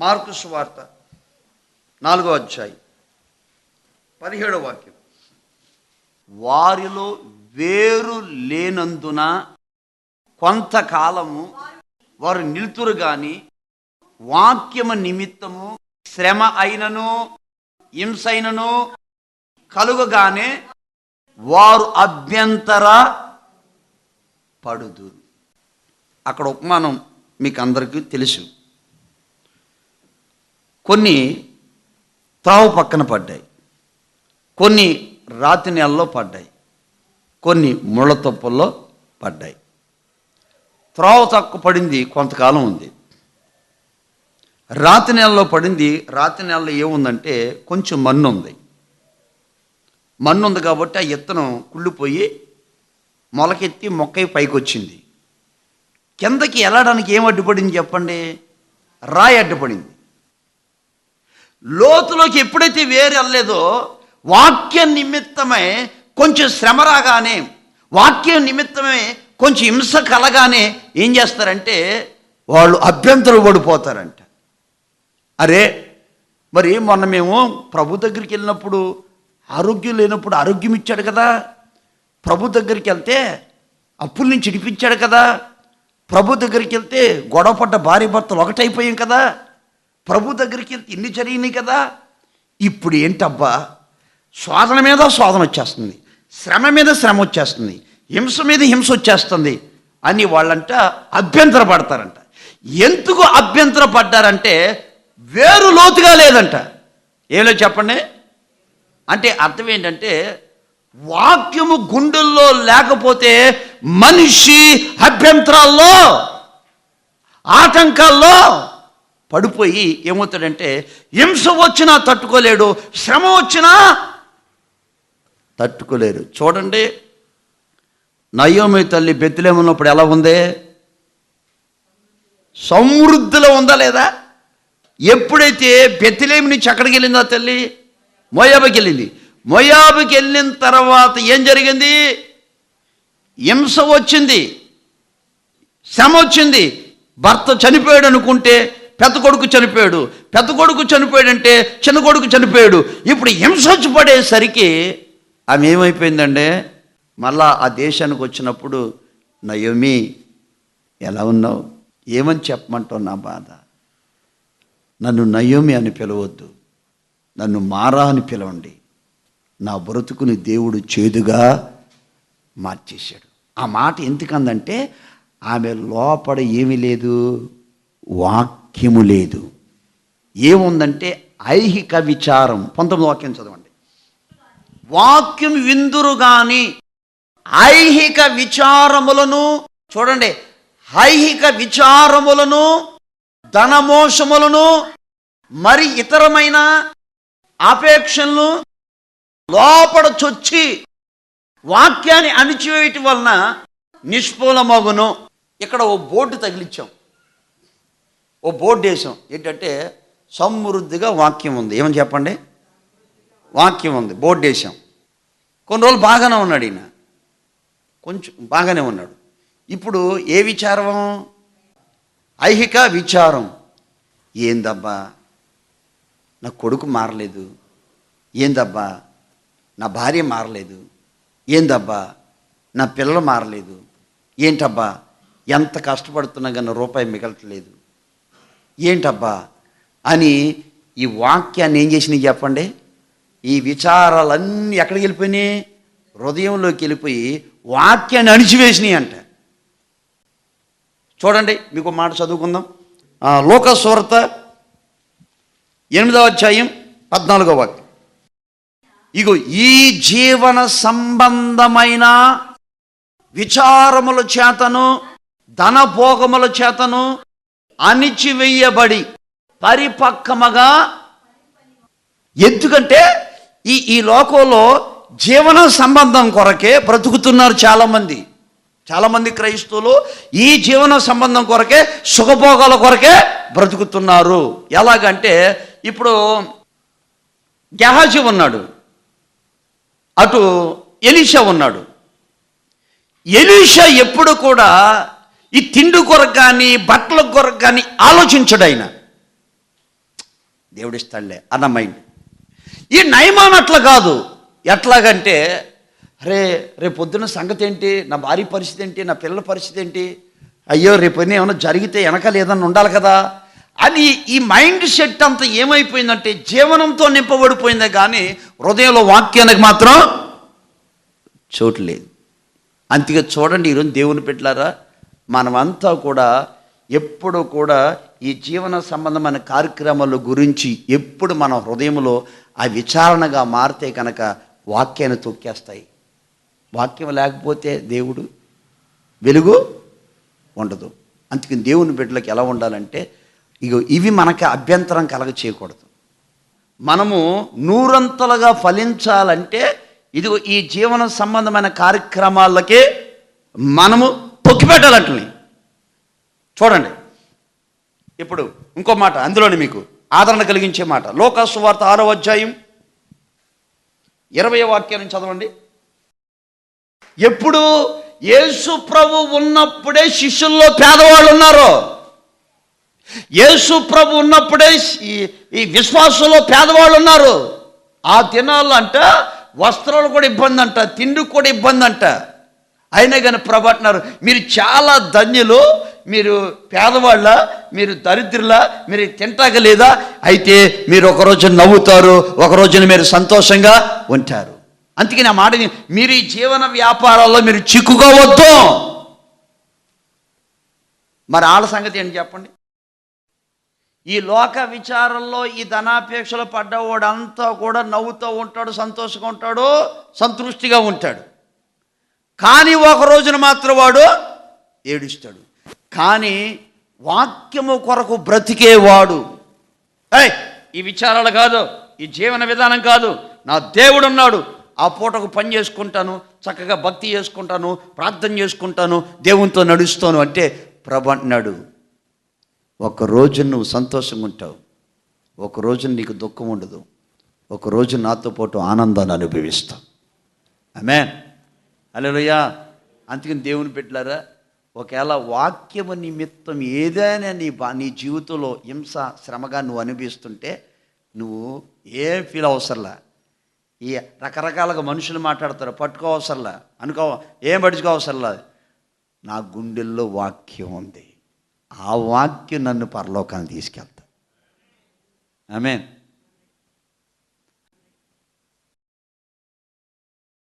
Mark సువార్త నాలుగో అధ్యాయం పదిహేడో వాక్యం. వారిలో వేరు లేనందున కొంతకాలము వారు నిలుతురు గాని వాక్యము నిమిత్తము శ్రమ అయినను హింసైనను కలుగగానే వారు అభ్యంతర పడుదురు. అక్కడ ఉపమానం మీకు అందరికీ తెలుసు. కొన్ని త్రావు పక్కన పడ్డాయి. కొన్ని రాతి నెలలో పడ్డాయి. కొన్ని ముళ్ళ తొప్పల్లో పడ్డాయి. త్రావు తక్కువ పడింది కొంతకాలం ఉంది. రాతి నెలలో పడింది రాతి నెలలో ఏముందంటే కొంచెం మన్ను ఉంది. మన్ను ఉంది కాబట్టి ఆ ఇత్తనం కుళ్ళిపోయి మొలకెత్తి మొక్కై పైకి వచ్చింది కిందకి వెళ్ళడానికి ఏం అడ్డుపడింది చెప్పండి? రాయి అడ్డుపడింది. లోతులోకి ఎప్పుడైతే వేరు వెళ్ళలేదో వాక్య నిమిత్తమై కొంచెం శ్రమ రాగానే వాక్య నిమిత్తమే కొంచెం హింస కలగానే ఏం చేస్తారంటే వాళ్ళు అభ్యంతరం పడిపోతారంట. అరే మరి మొన్న మేము ప్రభు దగ్గరికి వెళ్ళినప్పుడు ఆరోగ్యం లేనప్పుడు ఆరోగ్యం ఇచ్చాడు కదా. ప్రభు దగ్గరికి వెళ్తే అప్పుల నుంచి ఇడిపించాడు కదా. ప్రభు దగ్గరికి వెళ్తే గొడవ పడ్డ భార్య భర్తలు ఒకటైపోయాం కదా. ప్రభు దగ్గరికి వెళ్తే ఇన్ని జరిగినాయి కదా. ఇప్పుడు ఏంటబ్బా? శోధన మీద శోధన వచ్చేస్తుంది. శ్రమ మీద శ్రమ వచ్చేస్తుంది. హింస మీద హింస వచ్చేస్తుంది అని వాళ్ళంట అభ్యంతర పడతారంట ఎందుకు అభ్యంతర పడ్డారంటే వేరు లోతుగా లేదంట. ఏలో చెప్పండి? అంటే అర్థం ఏంటంటే వాక్యము గుండెల్లో లేకపోతే మనిషి అభ్యంతరాల్లో ఆటంకాల్లో పడిపోయి ఏమవుతాడంటే హింస వచ్చినా తట్టుకోలేడు శ్రమ వచ్చినా తట్టుకోలేరు చూడండి నయోమి తల్లి బెత్తిలేమున్నప్పుడు ఎలా ఉంది? సమృద్ధిలో ఉందా లేదా? ఎప్పుడైతే బెత్తిలేమి నుంచి ఎక్కడికి వెళ్ళిందా తల్లి? మొయాబకి వెళ్ళింది. మొయాబకి వెళ్ళిన తర్వాత ఏం జరిగింది? హింస వచ్చింది శ్రమ వచ్చింది. భర్త చనిపోయాడు అనుకుంటే పెద్ద కొడుకు చనిపోయాడు. పెద్ద కొడుకు చనిపోయాడంటే చిన్న కొడుకు చనిపోయాడు. ఇప్పుడు హింస వచ్చి పడేసరికి ఆమె ఏమైపోయిందంటే మళ్ళా ఆ దేశానికి వచ్చినప్పుడు నయోమి ఎలా ఉన్నావు? ఏమని చెప్పమంటావు నా బాధ? నన్ను నయోమి అని పిలవద్దు. నన్ను మారా అని పిలవండి. నా బ్రతుకుని దేవుడు చేదుగా మార్చేశాడు. ఆ మాట ఎందుకందంటే ఆమె లోపల ఏమీ లేదు. వాక్ వాక్యము లేదు. ఏముందంటే ఐహిక విచారం. పంతొమ్మిది వాక్యం చదవండి. వాక్యం విందురు గాని ఐహిక విచారములను చూడండి. ఐహిక విచారములను ధనమోషములను మరి ఇతరమైన ఆపేక్షలను లోపడచొచ్చి వాక్యాన్ని అణిచివేయటం వలన నిష్ఫలమగును. ఇక్కడ ఓ బోర్డు తగిలించాం ఓ బోర్డు వేసాం. ఏంటంటే సమృద్ధిగా వాక్యం ఉంది. ఏమని చెప్పండి? వాక్యం ఉంది. బోర్డు వేసాం. కొన్ని రోజులు బాగానే ఉన్నాడు ఈయన. కొంచెం బాగానే ఉన్నాడు. ఇప్పుడు ఏ విచారం? ఐహిక విచారం. ఏందబ్బా? నా కొడుకు మారలేదు. ఏందబ్బా? నా భార్య మారలేదు. ఏందబ్బా? నా పిల్లలు మారలేదు. ఏంటబ్బా? ఎంత కష్టపడుతున్నా కానీ రూపాయి మిగలట్లేదు. ఏంటబ్బా? అని ఈ వాక్యాన్ని ఏం చేసినాయి చెప్పండి? ఈ విచారాలన్నీ ఎక్కడికి వెళ్ళిపోయినాయి? హృదయంలోకి వెళ్ళిపోయి వాక్యాన్ని అణిచివేసినాయి అంట. చూడండి మీకు మాట చదువుకుందాం. లోకస్వరత ఎనిమిదవ అధ్యాయం పద్నాలుగో వాక్యం. ఇగో ఈ జీవన సంబంధమైన విచారముల చేతను ధనభోగముల చేతను అణిచివేయబడి పరిపక్వముగా ఎందుకంటే ఈ ఈ లోకంలో జీవన సంబంధం కొరకే బ్రతుకుతున్నారు చాలామంది. చాలామంది క్రైస్తవులు ఈ జీవన సంబంధం కొరకే సుఖభోగాల కొరకే బ్రతుకుతున్నారు. ఎలాగంటే ఇప్పుడు గెహాజీ ఉన్నాడు. అటు ఎలీషా ఉన్నాడు. ఎలీషా ఎప్పుడు కూడా ఈ తిండి కొరకు కానీ బట్టల కొరకు కానీ ఆలోచించడు ఆయన దేవుడిస్తాడులే. అన్న మైండ్. ఈ నయమాన్ అట్లా కాదు. ఎట్లాగంటే రే రేపు పొద్దున్న సంగతి ఏంటి? నా భార్య పరిస్థితి ఏంటి? నా పిల్లల పరిస్థితి ఏంటి? అయ్యో రేపు ఏమైనా జరిగితే వెనకాల ఏదన్నా ఉండాలి కదా? అని ఈ మైండ్ సెట్ అంతా ఏమైపోయిందంటే జీవనంతో నింపబడిపోయిందే కానీ హృదయంలో వాక్యానికి మాత్రం చోటు లేదు. అంతగా చూడండి ఈరోజు దేవుని పెట్టారా మనమంతా కూడా ఎప్పుడు కూడా ఈ జీవన సంబంధమైన కార్యక్రమాల గురించి ఎప్పుడు మన హృదయంలో ఆ విచారణగా మారితే కనుక వాక్యాన్ని తొక్కేస్తాయి. వాక్యం లేకపోతే దేవుడు వెలుగు ఉండదు. అందుకని దేవుని బిడ్డలకు ఎలా ఉండాలంటే ఇగో ఇవి మనకి అభ్యంతరం కలగ చేయకూడదు. మనము నూరంతలుగా ఫలించాలంటే ఇదిగో ఈ జీవన సంబంధమైన కార్యక్రమాలకే మనము తొక్కిపెట్టాలంటున్నాయి. చూడండి. ఇప్పుడు ఇంకో మాట అందులోని మీకు ఆదరణ కలిగించే మాట. లోకాసు వార్త ఆరో అధ్యాయం ఇరవై వాక్యాన్ని చదవండి. ఎప్పుడు యేసు ప్రభు ఉన్నప్పుడే శిష్యుల్లో పేదవాళ్ళు ఉన్నారు. యేసు ప్రభు ఉన్నప్పుడే ఈ విశ్వాసంలో పేదవాళ్ళు ఉన్నారు. ఆ దినాల్లో అంట వస్త్రాలు కూడా ఇబ్బంది అంట తిండి కూడా ఇబ్బంది అంట అయినా కానీ ప్రభు అంటున్నారు మీరు చాలా ధన్యులు మీరు పేదవాళ్ళ మీరు దరిద్రుల మీరు తింటాక లేదా అయితే మీరు ఒక రోజున నవ్వుతారు ఒక రోజున మీరు సంతోషంగా ఉంటారు. అందుకే నా మాట మీరు ఈ జీవన వ్యాపారాల్లో మీరు చిక్కుకోవద్దు మరి వాళ్ళ సంగతి ఏంటి చెప్పండి? ఈ లోక విచారంలో ఈ ధనాపేక్షలు పడ్డవాడంతా కూడా నవ్వుతూ ఉంటాడు సంతోషంగా ఉంటాడు సంతృష్టిగా ఉంటాడు. కానీ ఒక రోజున మాత్రం వాడు ఏడుస్తాడు. కానీ వాక్యము కొరకు బ్రతికేవాడు. ఏయ్ ఈ విచారాలు కాదు ఈ జీవన విధానం కాదు. నా దేవుడు ఉన్నాడు ఆ పూటకు పని చేసుకుంటాను చక్కగా భక్తి చేసుకుంటాను ప్రార్థన చేసుకుంటాను దేవునితో నడుస్తాను అంటే ప్రభు అంటున్నాడు ఒక రోజు నువ్వు సంతోషంగా ఉంటావు ఒక రోజు నీకు దుఃఖం ఉండదు ఒక రోజు నాతో పాటు ఆనందాన్ని అనుభవిస్తావు. ఆమె అలెలుయ్యా అందుకని దేవుని పెట్టారా ఒకవేళ వాక్యము నిమిత్తం ఏదైనా నీ బా నీ జీవితంలో హింస శ్రమగా నువ్వు అనుభవిస్తుంటే నువ్వు ఏం ఫీల్ అవసరంలా? ఈ రకరకాలుగా మనుషులు మాట్లాడతారు పట్టుకో అవసరంలా? అనుకో ఏం పట్టుకో అవసరంలా? నా గుండెల్లో వాక్యం ఉంది. ఆ వాక్యం నన్ను పరలోకాన్ని తీసుకెళ్తా. ఆమెన్.